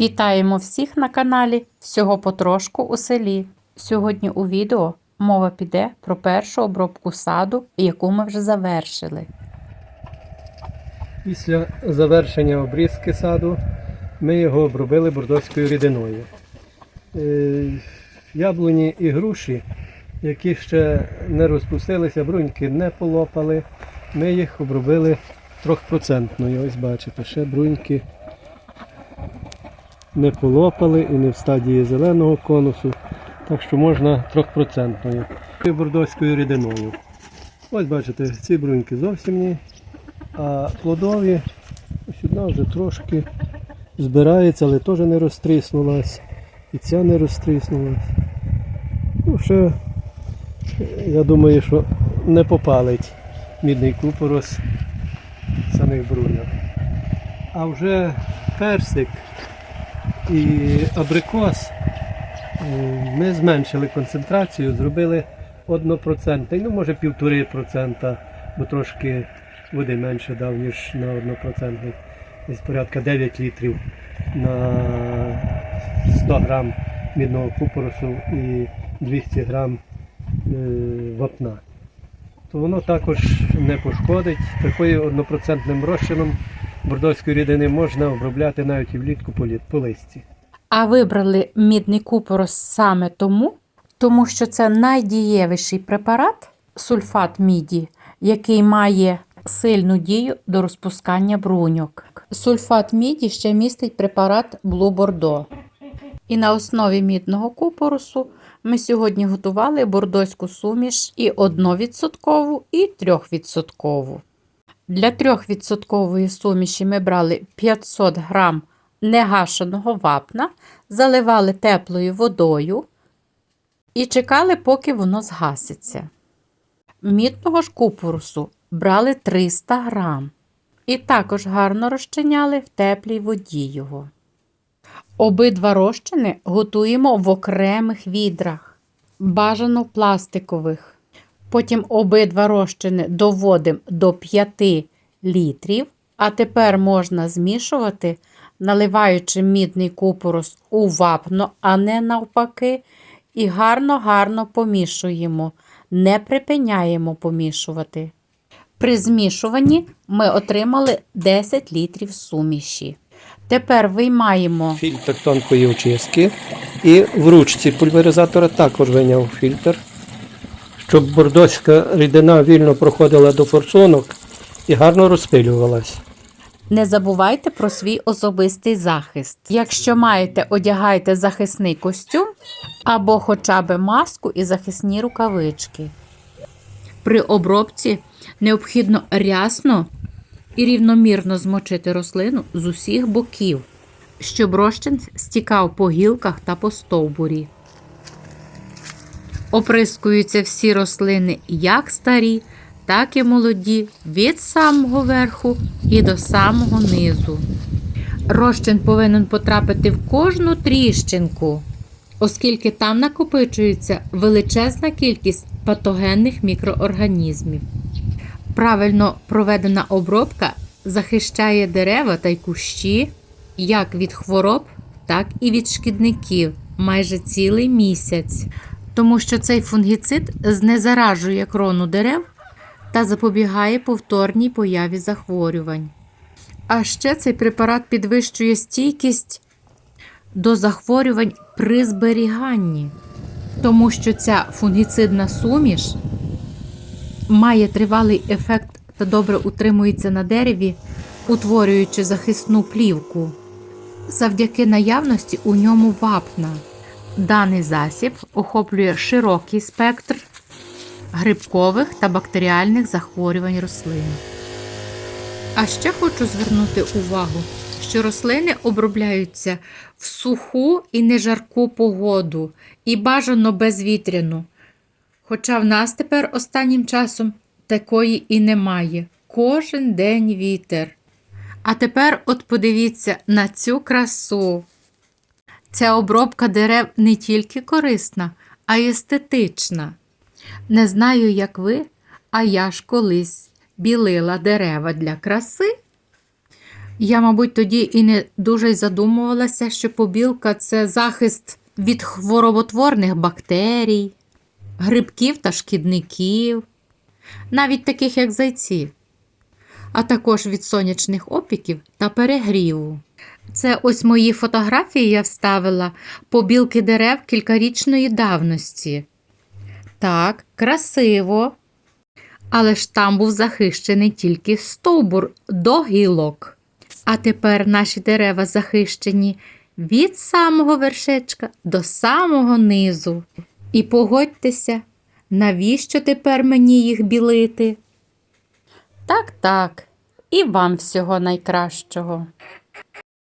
Вітаємо всіх на каналі Всього потрошку у селі. Сьогодні у відео мова піде про першу обробку саду, яку ми вже завершили. Після завершення обрізки саду ми його обробили бордоською рідиною. Е, Яблуні і груші, які ще не розпустилися, бруньки не полопали, ми їх обробили трьохпроцентною. Ось бачите, ще бруньки не полопали і не в стадії зеленого конусу, так що можна трьохпроцентною. І бордоською рідиною. Ось бачите, ці бруньки зовсім ні. А плодові ось одна вже трошки збирається, але теж не розтріснулась. І ця не розтріснулась. Ну, ще, я думаю, що не попалить мідний купорос самих бруньок. А вже персик і абрикос е, ми зменшили концентрацію, зробили 1%, ну може 1,5%, бо трошки води менше дав, ніж на 1%. Десь порядка 9 літрів на 100 грам мідного купоросу і 200 грам е, вапна. То воно також не пошкодить. Такою однопроцентним розчином бордоської рідини можна обробляти навіть і влітку по листі. А вибрали мідний купорос саме тому, тому що це найдієвіший препарат сульфат міді, який має сильну дію до розпускання бруньок. Сульфат міді ще містить препарат Blue Bordeaux. І на основі мідного купоросу ми сьогодні готували бордоську суміш і 1%, і 3%. Для 3% суміші ми брали 500 грам негашеного вапна, заливали теплою водою і чекали, поки воно згаситься. Мідного ж купорусу брали 300 грам і також гарно розчиняли в теплій воді його. Обидва розчини готуємо в окремих відрах, бажано пластикових. Потім обидва розчини доводимо до 5 літрів, а тепер можна змішувати, наливаючи мідний купорос у вапно, а не навпаки, і гарно-гарно помішуємо, не припиняємо помішувати. При змішуванні ми отримали 10 літрів суміші. Тепер виймаємо Фільтр тонкої очистки. І в ручці пульверизатора також виняв фільтр, щоб бордоська рідина вільно проходила до форсунок і гарно розпилювалась. Не забувайте про свій особистий захист. Якщо маєте, одягайте захисний костюм або хоча б маску і захисні рукавички. При обробці необхідно рясно і рівномірно змочити рослину з усіх боків, щоб розчин стікав по гілках та по стовбурі. Оприскуються всі рослини як старі, так і молоді від самого верху і до самого низу. Розчин повинен потрапити в кожну тріщинку, оскільки там накопичується величезна кількість патогенних мікроорганізмів. Правильно проведена обробка захищає дерева та й кущі як від хвороб, так і від шкідників майже цілий місяць, тому що цей фунгіцид знезаражує крону дерев та запобігає повторній появі захворювань. А ще цей препарат підвищує стійкість до захворювань при зберіганні, тому що ця фунгіцидна суміш має тривалий ефект та добре утримується на дереві, утворюючи захисну плівку. Завдяки наявності у ньому вапна. Даний засіб охоплює широкий спектр грибкових та бактеріальних захворювань рослин. А ще хочу звернути увагу, що рослини обробляються в суху і нежарку погоду, і бажано безвітряну. Хоча в нас тепер останнім часом такої і немає. Кожен день вітер. А тепер от подивіться на цю красу. Ця обробка дерев не тільки корисна, а й естетична. Не знаю, як ви, а я ж колись білила дерева для краси. Я, мабуть, тоді і не дуже задумувалася, що побілка це захист від хвороботворних бактерій, грибків та шкідників, навіть таких як зайці, а також від сонячних опіків та перегріву. Це ось мої фотографії я вставила побілки дерев кількарічної давності. Так, красиво. Але ж там був захищений тільки стовбур до гілок. А тепер наші дерева захищені від самого вершечка до самого низу. І погодьтеся, навіщо тепер мені їх білити? Так, так, і вам всього найкращого.